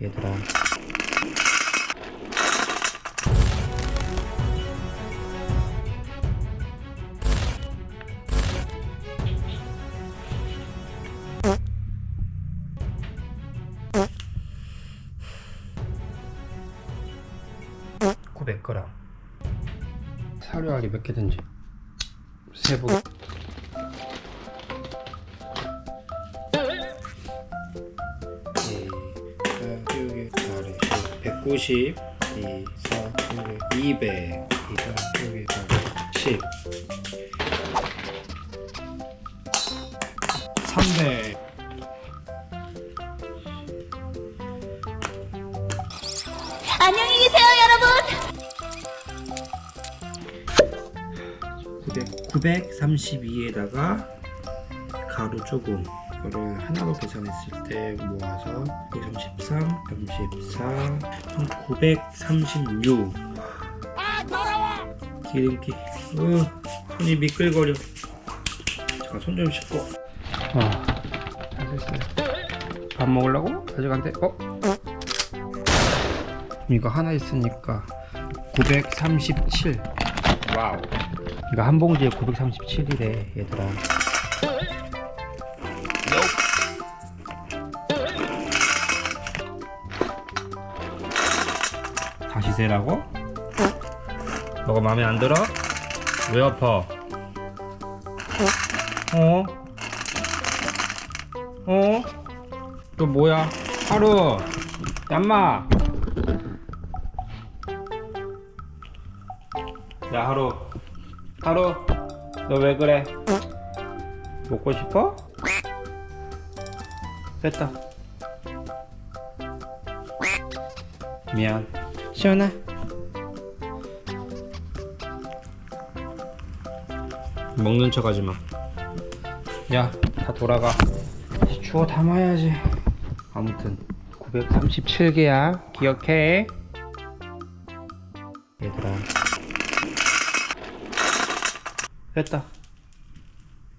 얘들아. (900g) 사료알이 몇 개든지. 여기 190 2 4 여기 200 2 4 여기 10 300 안녕히 계세요, 여러분. 900, 932에다가 가루 조금 이거를 하나로 계산했을 때 모아서 133, 34, 936 기름기. 어, 손이 미끌거려. 잠깐 손 좀 씻고. 어, 다 됐어요. 밥 먹으려고? 가져간대 어? 이거 하나 있으니까 937 와우. 이거 한 봉지에 937이래 얘들아 다시 세라고? 너가 마음에 안 들어? 왜 아파? 어? 어? 또 뭐야? 하루 얌마 야 하루 하루 너 왜 그래? 먹고 싶어? 됐다 미안 시원해 먹는 척 하지 마. 야, 다 돌아가. 주워 담아야지. 아무튼 937개야. 기억해. 얘들아. 됐다.